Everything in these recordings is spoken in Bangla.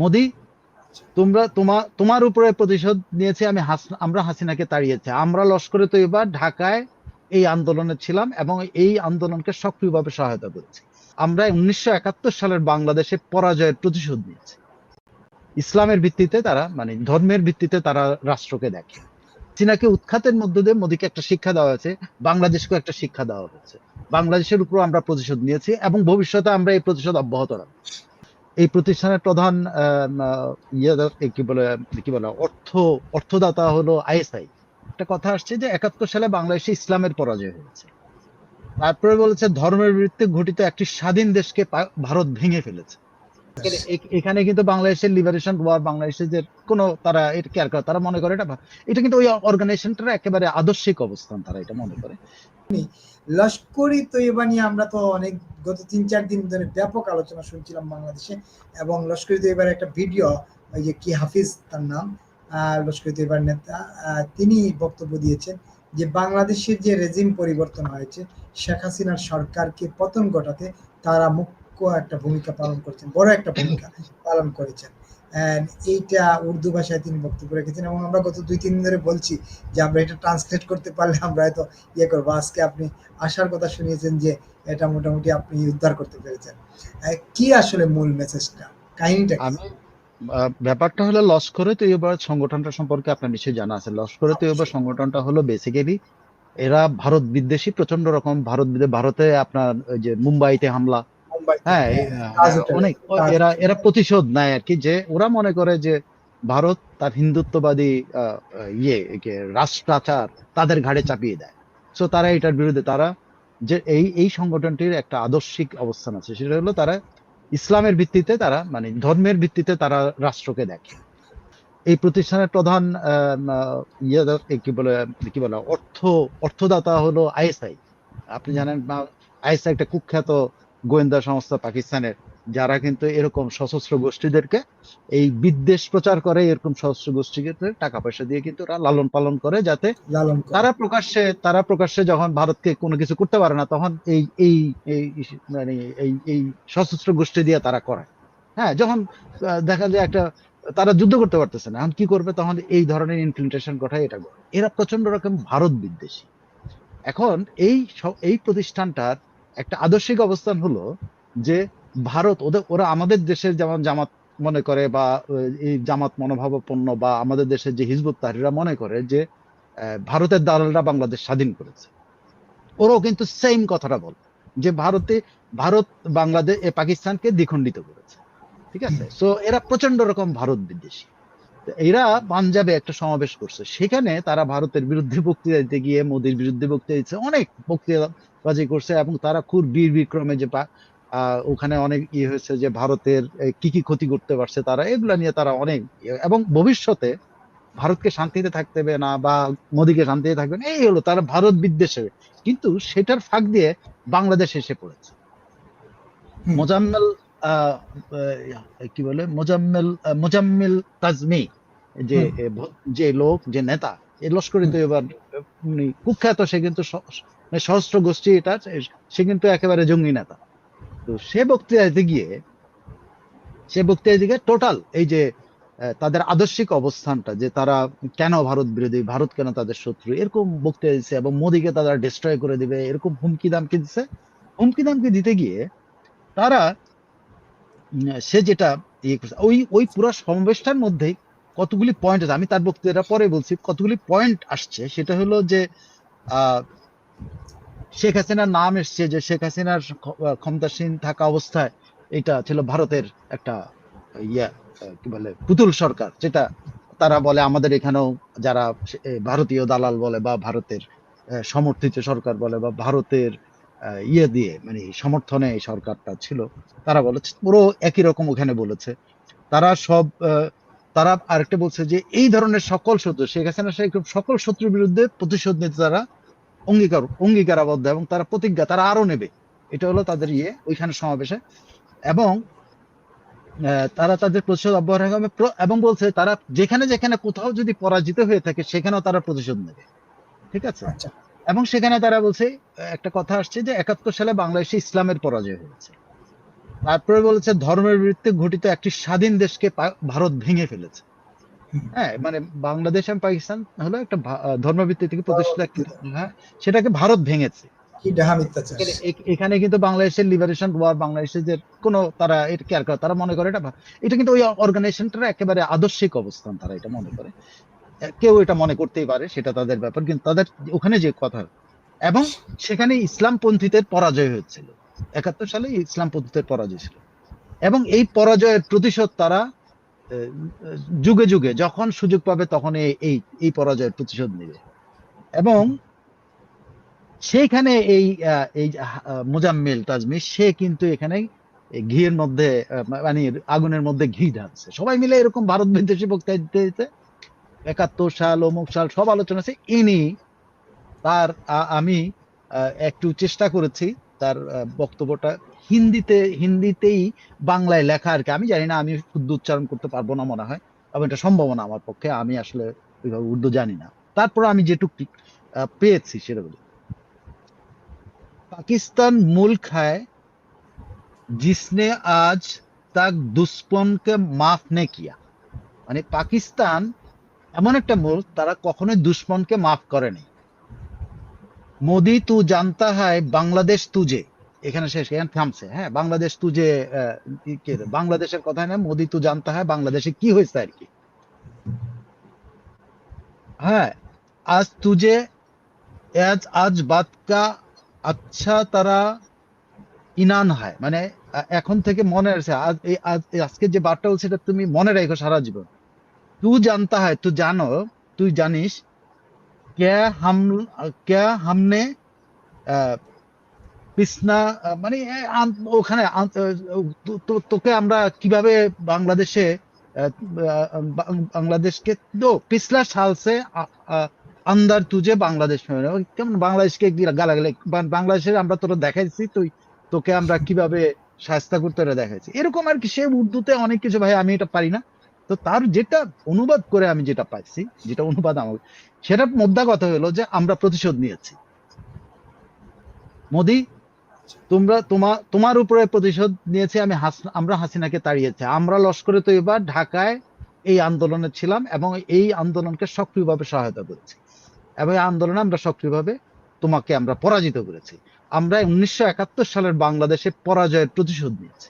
মোদি, তোমরা তোমার তোমার উপরে প্রতিশোধ নিয়েছে আমি আমরা হাসিনাকে তাড়িয়েছি। আমরা লস্করে তৈবা ঢাকায় এই আন্দোলনে ছিলাম এবং এই আন্দোলনকে সক্রিয়ভাবে সহায়তা করেছি। আমরা উনিশশো একাত্তর সালের বাংলাদেশে পরাজয়ের প্রতিশোধ নিয়েছি। ইসলামের ভিত্তিতে তারা মানে ধর্মের ভিত্তিতে তারা রাষ্ট্রকে দেখে। চীনাকে উৎখাতের মধ্য দিয়ে মোদীকে একটা শিক্ষা দেওয়া হয়েছে বাংলাদেশকে একটা শিক্ষা দেওয়া হয়েছে। বাংলাদেশের উপর আমরা প্রতিশোধ নিয়েছি এবং ভবিষ্যতে আমরা এই প্রতিশোধ অব্যাহত রাখব। এই প্রতিষ্ঠানের প্রধান ইয়ে কি বলে কি বলে, অর্থ, অর্থদাতা হলো আইএসআই। একটা কথা আসছে যে একাত্তর সালে বাংলাদেশে ইসলামের পরাজয় হয়েছে। তারপরে বলেছে, ধর্মের বিরুদ্ধে ঘটিত একটি স্বাধীন দেশকে ভারত ভেঙে ফেলেছে। এখানে কিন্তু বাংলাদেশের লিবারেশন ওয়ার বাংলাদেশের যে কোনো তারা এটা কেয়ার করে, তারা মনে করে এটা এটা কিন্তু ওই অর্গানাইজেশনটার একেবারে আদর্শিক অবস্থান তারা এটা মনে করে। লস্করি তৈবা নিয়ে আমরা তো অনেক গত তিন চার দিন ধরে ব্যাপক আলোচনা শুনছিলাম বাংলাদেশে, এবং লস্করি তৈবার একটা ভিডিও, ওই যে কি হাফিজ তার নাম লস্করি তৈবার নেতা তিনি বক্তব্য দিয়েছেন যে বাংলাদেশের যে রেজিম পরিবর্তন হয়েছে, শেখ হাসিনার সরকারকে পতন ঘটাতে তারা মুখ্য একটা ভূমিকা পালন করছেন বড় একটা ভূমিকা পালন করেছেন। এইটা উর্দু ভাষায় তিনি বক্তব্য রেখেছেন এবং আমরা গত দুই তিন দিন ধরে বলছি যে আমরা এটা ট্রান্সলেট করতে পারলে আমরা হয়তো ইয়ে করব। আজকে আপনি আসার কথা শুনিয়েছেন যে এটা মোটামুটি আপনি উদ্ধার করতে পেরেছেন। কি আসলে মূল মেসেজটা কাহিনীটা আমি ব্যাপারটা হলো লস্করে তৈয়বা সংগঠনটা সম্পর্কে আপনার নিশ্চয়ই জানা আছে। লস্করে তৈয়বা সংগঠনটা হলো বেসিক্যালি এরা ভারত বিদ্বেষী প্রচণ্ড রকম ভারত ভারতে আপনার ওই যে মুম্বাইতে হামলা হ্যাঁ আহ, হোটেলে, অনেক। এরা এরা প্রতিশোধ নেয় আর কি। যে ওরা মনে করে যে ভারত তার হিন্দুত্ববাদী ইয়ে রাষ্ট্রাচার তাদের ঘাড়ে চাপিয়ে দেয়। সো তারা এটার বিরুদ্ধে তারা যে এই এই সংগঠনটির একটা আদর্শিক অবস্থান আছে। সেটা হলো তারা ইসলামের ভিত্তিতে তারা মানে ধর্মের ভিত্তিতে তারা রাষ্ট্রকে দেখে। এই প্রতিষ্ঠানের প্রধান ইয়ে কি বলে কি বলে অর্থ অর্থদাতা হলো আইএসআই। আপনি জানেন আইএসআই একটা কুখ্যাত গোয়েন্দা সংস্থা পাকিস্তানের যারা কিন্তু এরকম সশস্ত্র গোষ্ঠীদেরকে এই বিদ্বেষ প্রচার করে এরকম সশস্ত্র গোষ্ঠীকে টাকা পয়সা দিয়ে কিন্তু ওরা লালন পালন করে যাতে তারা প্রকাশ্যে তারা প্রকাশ্যে যখন ভারতকে কোনো কিছু করতে পারে না তখন এই এই মানে এই এই সশস্ত্র গোষ্ঠী দিয়ে তারা করে হ্যাঁ যখন দেখা যায় একটা তারা যুদ্ধ করতে পারতেছে না এখন কি করবে? তখন এই ধরনের ইনফিল্ট্রেশন ঘটায় এটা এরা প্রচণ্ড রকম ভারত বিদ্বেষী। এখন এই এই প্রতিষ্ঠানটার একটা আদর্শিক অবস্থান হলো যে ভারত ওদের ওরা আমাদের দেশের যেমন জামাত মনে করে বা এই জামাত মনোভাবাপন্ন বা আমাদের দেশের যে হিজবুত তাহরিরা মনে করে যে ভারতের দালালরা বাংলাদেশ স্বাধীন করেছে। ওরাও কিন্তু সেম কথাটা বল যে ভারতে, ভারত বাংলাদেশ পাকিস্তানকে দ্বিখণ্ডিত করেছে। ঠিক আছে? সো এরা প্রচণ্ড রকম ভারত বিদ্বেষী। এরা পাঞ্জাবে একটা সমাবেশ করছে। সেখানে তারা ভারতের বিরুদ্ধে বক্তৃতা দিতে গিয়ে মোদির বিরুদ্ধে বক্তৃতা দিচ্ছে। অনেক বক্তৃতাবাজি করছে এবং তারা খুব বীর বিক্রমে যে ওখানে অনেক ইয়ে হয়েছে যে ভারতের কি কি ক্ষতি করতে পারছে তারা এগুলা নিয়ে তারা অনেক ইয়ে- এবং ভবিষ্যতে ভারতকে শান্তিতে থাকতে হবে না বা মোদিকে শান্তিতে থাকবে না এই হলো তারা ভারত বিদ্বেষে কিন্তু সেটার ফাঁক দিয়ে বাংলাদেশ এসে পড়েছে। মোজাম্মেল কি বলে? মোজাম্মেল মোজাম্মেল তাজমি যে যে লোক যে নেতা লস্করি এবার উনি কুখ্যাত সে কিন্তু মানে গোষ্ঠী এটা সে কিন্তু একেবারে জঙ্গি নেতা। তো সে বক্তৃতা দিতে গিয়ে সে বক্তৃতা দিকে টোটাল এই যে তাদের আদর্শিক অবস্থানটা যে তারা কেন ভারত বিরোধী ভারত কেন তাদের শত্রু এরকম বক্তৃতা দিচ্ছে এবং মোদীকে তারা ডিস্ট্রয় করে দিবে এরকম হুমকি দামকি দিচ্ছে হুমকি দামকি দিতে গিয়ে তারা সে যেটা ইয়ে করছে ওই ওই পুরো সমাবেশটার মধ্যেই কতগুলি পয়েন্ট আছে, আমি তার বক্তৃতা পরে বলছি, কতগুলি পয়েন্ট আসছে, সেটা হলো যে শেখ হাসিনার নাম এসছে, যে শেখ হাসিনার ক্ষমতাসীন থাকা অবস্থায় এটা ছিল ভারতের একটা ইয়া কি বলে, পুতুল সরকার, যেটা তারা বলে আমাদের এখানেও যারা ভারতীয় দালাল বলে বা ভারতের সমর্থিত সরকার বলে বা ভারতের ইয়ে দিয়ে মানে সমর্থনে এই সরকারটা ছিল, তারা বলেছে, পুরো একই রকম ওখানে বলেছে। তারা সব তারা আরেকটা বলছে যে এই ধরনের সকল শত্রু শেখ হাসিনা শেখ সকল শত্রুর বিরুদ্ধে প্রতিশোধ নিতে তারা অঙ্গীকার অঙ্গীকারাবদ্ধ এবং তারা প্রতিজ্ঞা তারা আরও নেবে। এটা হলো তাদের ইয়ে ওইখানে সমাবেশে। এবং তারা তাদের প্রতিশোধ অব্যাহত রাখবে এবং বলছে তারা যেখানে যেখানে কোথাও যদি পরাজিত হয়ে থাকে সেখানেও তারা প্রতিশোধ নেবে। ঠিক আছে? আচ্ছা। এবং সেখানে তারা বলছে একটা কথা আসছে যে একাত্তর সালে বাংলাদেশে ইসলামের পরাজয় হয়েছে। তারপরে বলেছে ধর্মের ভিত্তিতে ঘটিত একটি স্বাধীন দেশকে ভারত ভেঙে ফেলেছে। হ্যাঁ মানে বাংলাদেশ এবং পাকিস্তান হলো একটা ধর্মভিত্তি থেকে প্রতিষ্ঠিত একটি হ্যাঁ সেটাকে ভারত ভেঙেছে। এখানে- কিন্তু বাংলাদেশের লিবারেশন ওয়ার বাংলাদেশের যে কোনো তারা এটা কেয়ার করে তারা মনে করে এটা এটা কিন্তু ওই অর্গানাইজেশনটার একেবারে আদর্শিক অবস্থান তারা এটা মনে করে। কেউ এটা মনে করতেই পারে সেটা তাদের ব্যাপার কিন্তু তাদের ওখানে যে কথা এবং সেখানে ইসলামপন্থীদের পরাজয় হয়েছিল। একাত্তর সালে ইসলামপন্থীদের পরাজয় ছিল। এবং এই পরাজয়ের প্রতিশোধ তারা যুগে যুগে, যখন সুযোগ পাবে তখন এই এই পরাজয়ের প্রতিশোধ নেবে। এবং সেইখানে এই এই মোজাম্মেল তাজমি, সে কিন্তু এখানে ঘিয়ের মধ্যে মানে আগুনের মধ্যে ঘি ঢালছে। সবাই মিলে এরকম ভারত বিদ্বেষী বক্তৃতা দিতে দিতে একাত্তর সাল, অমুক সাল, সব আলোচনা আছে। ইনি তার আমি একটু চেষ্টা করেছি তার আহ, বক্তব্যটা হিন্দিতে হিন্দিতেই বাংলায় লেখা আর কি আমি জানি না আমি শুদ্ধ উচ্চারণ করতে পারবো না মনে হয় এবং এটা সম্ভাবনা আমার পক্ষে আমি আসলে ওইভাবে উর্দু জানি না তারপর আমি যেটুকু আহ, পেয়েছি সেটা বলি पाकिस्तान मुल्क है जिसने आज तक दुश्मन के माफ नहीं किया মানে পাকিস্তান এমন একটা মুল্ক তারা কখনোই দুশ্মনকে মাফ করেনি মোদি তু জানতা হয় বাংলাদেশ তুজে এখানে শেষ, এখানে থামছে। হ্যাঁ বাংলাদেশ তুজে বাংলাদেশের কথা না, মোদি তু জানতা হয় বাংলাদেশে কি হয়েছে আর কি। হ্যাঁ আজ তুজে আজ আজ বাতকা আচ্ছা তারা ইনান হয়। মানে এখন থেকে মনে আছে, আজ, এই আজকে যে বার্তা সেটা তুমি মনে রাখো সারা জীবন। তুই জানতা হয় তুই জানো, তুই জানিস হাম কে হামনে আহ, পিসনা মানে ওখানে তোকে আমরা কীভাবে বাংলাদেশে বাংলাদেশকে তো পিছলা সাল সে আ- আ- আন্দার তুজে বাংলাদেশ কেমন বাংলাদেশকে গালাগালি বা- আমরা তোরা দেখাইছি তুই তোকে আমরা কীভাবে শাস্তা করতে দেখাইছি এরকম আর কি সে উর্দুতে অনেক কিছু ভাই আমি এটা পারি না তো তার যেটা অনুবাদ করে আমি যেটা পাইছি, যেটা অনুবাদ আমার, সেটা মোদ্দা কথা হলো যে আমরা প্রতিশোধ নিয়েছি। মোদি, তোমরা তোমার তোমার উপরে প্রতিশোধ নিয়েছি, আমি আমরা হাসিনাকে তাড়িয়েছি। আমরা লস্করে তো এবার ঢাকায় এই আন্দোলনে ছিলাম এবং এই আন্দোলনকে সক্রিয়ভাবে সহায়তা করেছি। এবং এই আন্দোলনে আমরা সক্রিয়ভাবে তোমাকে আমরা পরাজিত করেছি। আমরা উনিশশো একাত্তর সালের বাংলাদেশে পরাজয়ের প্রতিশোধ নিয়েছি।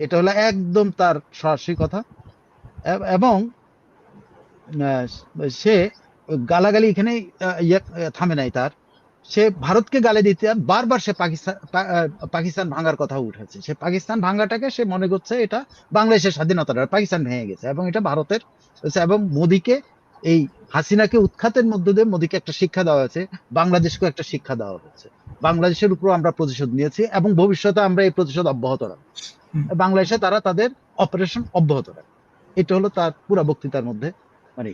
এটা হলো একদম তার সরাসরি কথা। এবং সে গালাগালি এখানে ইয়ে, থামে নাই তার। সে ভারতকে গালি দিতে বারবার সে পাকিস্তান পাকিস্তান ভাঙার কথা উঠেছে। সে পাকিস্তান ভাঙাটাকে সে মনে করছে এটা বাংলাদেশের স্বাধীনতাটা পাকিস্তান ভেঙে গেছে। এবং এটা ভারতের এবং মোদিকে এই হাসিনাকে উৎখাতের মধ্য দিয়ে মোদিকে একটা শিক্ষা দেওয়া হয়েছে বাংলাদেশকেও একটা শিক্ষা দেওয়া হয়েছে। বাংলাদেশের উপর আমরা প্রতিশোধ নিয়েছি এবং ভবিষ্যতে আমরা এই প্রতিশোধ অব্যাহত রাখব। বাংলাদেশে তারা তাদের অপারেশন অব্যাহত রাখবে এটা হলো তার পুরো বক্তৃতার মধ্যে মানে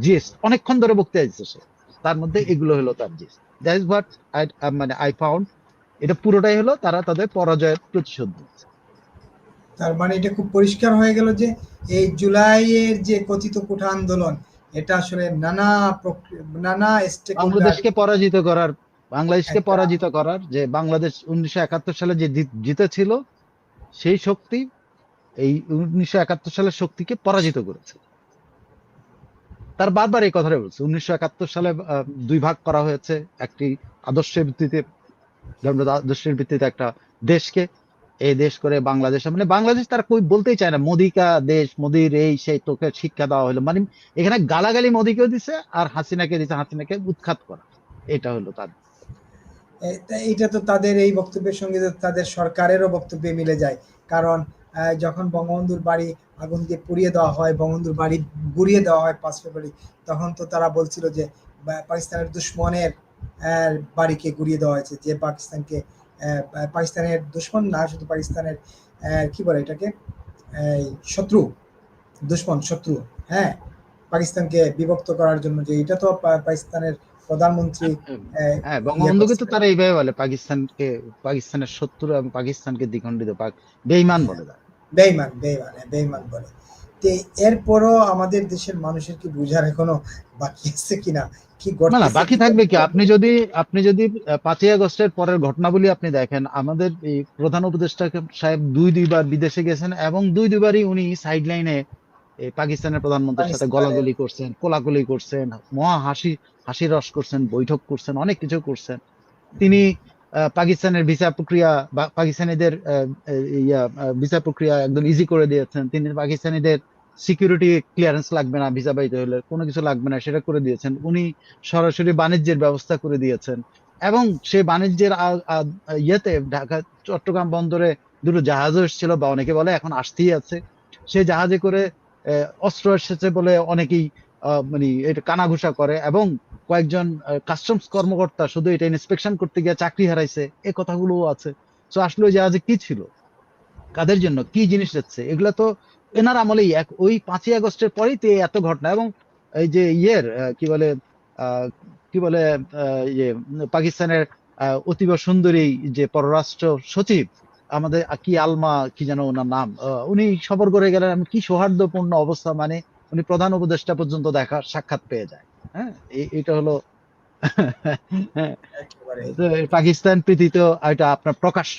জিএস অনেকক্ষণ ধরে বক্তৃতা দিচ্ছে সে তার মধ্যে এগুলো হলো তার GS that is what I মানে আই ফাউন্ড এটা পুরোটাই হলো তারা তাদের পরাজয়ের প্রতিশোধ নিচ্ছে। তার মানে এটা খুব পরিষ্কার হয়ে গেল যে এই জুলাইয়ের যে কথিত কোঠা আন্দোলন এটা আসলে নানা নানা বাংলাদেশকে পরাজিত করার বাংলাদেশকে পরাজিত করার যে বাংলাদেশ উনিশশো একাত্তর সালে যে জিতেছিল সেই শক্তি এই উনিশশো একাত্তর সালের শক্তিকে পরাজিত করেছে। তার বারবার এই কথাটা বলছে, উনিশশো একাত্তর সালে দুই ভাগ করা হয়েছে, একটি আদর্শের ভিত্তিতে আদর্শের ভিত্তিতে একটা দেশকে। এই দেশ করে বাংলাদেশ মানে বাংলাদেশ তারা কই বলতেই চায় না, মোদিকা দেশ, মোদির এই সেই তোকে শিক্ষা দেওয়া হলো। মানে এখানে গালাগালি মোদিকেও দিছে আর হাসিনাকে দিছে, হাসিনাকে উৎখাত করা। এটা হলো তার এইটা তো তাদের এই বক্তব্যের সঙ্গে তাদের সরকারেরও বক্তব্যে মিলে যায়। কারণ যখন বঙ্গবন্ধুর বাড়ি আগুন দিয়ে পুড়িয়ে দেওয়া হয়, বঙ্গবন্ধুর বাড়ি গুড়িয়ে দেওয়া হয় পাঁচ ফেব্রুয়ারি, তখন তো তারা বলছিল যে পাকিস্তানের দুশ্মনের বাড়িকে গুড়িয়ে দেওয়া হয়েছে, যে পাকিস্তানকে পাকিস্তানের দুশ্মন না, শুধু পাকিস্তানের কি বলে এটাকে? শত্রু, দুশ্মন, শত্রু হ্যাঁ পাকিস্তানকে বিভক্ত করার জন্য যে, এটা তো পাকিস্তানের প্রধানমন্ত্রী আহ, হ্যাঁ বঙ্গবন্ধুকে তো তারা এইভাবে বলে পাকিস্তানকে পাকিস্তানের শত্রু এবং পাকিস্তানকে দ্বিখণ্ডিত পাক বেইমান বলে। বেইমান বেইমান হ্যাঁ, বেইমান বলে। তে এরপরও আমাদের দেশের মানুষের কি বুঝার এখনও বাকি আছে কিনা? কি না না বাকি থাকবে কি? আপনি যদি আপনি যদি পাঁচই আগস্টের পরের ঘটনাবলী আপনি দেখেন আমাদের এই প্রধান উপদেষ্টা সাহেব দুই দুইবার বিদেশে গেছেন এবং দুই দুইবারই উনি সাইড পাকিস্তানের প্রধানমন্ত্রীর সাথে গলাগলি করছেন কোলাকুলি করছেন মহা হাসি হাসি রস করছেন বৈঠক করছেন অনেক কিছু করছেন। তিনি পাকিস্তানের ভিসা প্রক্রিয়া বা পাকিস্তানিদের ইয়া ভিসা প্রক্রিয়া একদম ইজি করে দিয়েছেন। তিনি পাকিস্তানিদের সিকিউরিটি ক্লিয়ারেন্স লাগবে না ভিসা পাইতে হলে কোনো কিছু লাগবে না সেটা করে দিয়েছেন। উনি সরাসরি বাণিজ্যের ব্যবস্থা করে দিয়েছেন। এবং সে বাণিজ্যের ইয়েতে ঢাকা চট্টগ্রাম বন্দরে দুটো জাহাজও এসেছিল বা অনেকে বলে এখন আসতেই আছে। সেই জাহাজে করে অস্ত্র এসেছে বলে অনেকেই মানে এটা কানাঘুষা করে এবং কয়েকজন কাস্টমস কর্মকর্তা শুধু এটা ইন্সপেকশন করতে গিয়ে চাকরি হারাইছে, এ কথাগুলো আছে। তো আসলে ওই জাহাজে কি ছিল? কাদের জন্য? কি জিনিস যাচ্ছে? এগুলো তো এনার আমলেই এক, ওই পাঁচই আগস্টের পরেই তো এত ঘটনা এবং এই যে ইয়ের কি বলে কি বলে ইয়ে পাকিস্তানের অতীব সুন্দরী যে পররাষ্ট্র সচিব আমাদের কি আলমা কি যেন ওনার নাম আহ, উনি সফর করে গেলেন আমি কি সৌহার্দ্যপূর্ণ অবস্থা মানে উনি প্রধান উপদেষ্টা পর্যন্ত দেখা সাক্ষাৎ পেয়ে যায়। হ্যাঁ এটা হলো হ্যাঁ, পাকিস্তান প্রীতি তো এটা আপনার প্রকাশ্য।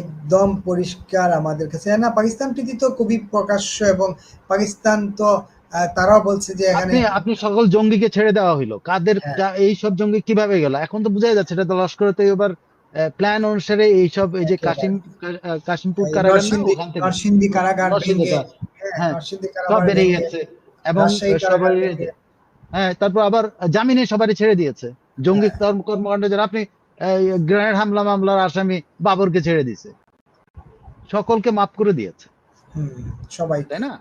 একদম পরিষ্কার আমাদের কাছে। না পাকিস্তান প্রীতি তো খুবই প্রকাশ্য এবং পাকিস্তান তো তারাও বলছে যে এখানে আপনি আপনি সকল জঙ্গিকে ছেড়ে দেওয়া হইল। কাদের হ্যাঁ। এই সব জঙ্গি কীভাবে গেল? এখন তো বোঝাই যাচ্ছে এটা তো লস্করে তো এবার প্ল্যান অনুসারে এই সব এই যে কাশিম কাশিমপুর কারাগার নরসিংদী নরসিংদী কারাগার হ্যাঁ, হ্যাঁ, সব বেড়ে গেছে। এবং সবাই হ্যাঁ তারপর আবার জামিনে সবারই ছেড়ে দিয়েছে। জঙ্গি কর্ম- কর্মকাণ্ড যারা আপনি গ্রেনেড হামলা মামলার আসামি বাবরকে ছেড়ে দিয়েছে। সকলকে মাফ করে দিয়েছে। সবাই। তাই না?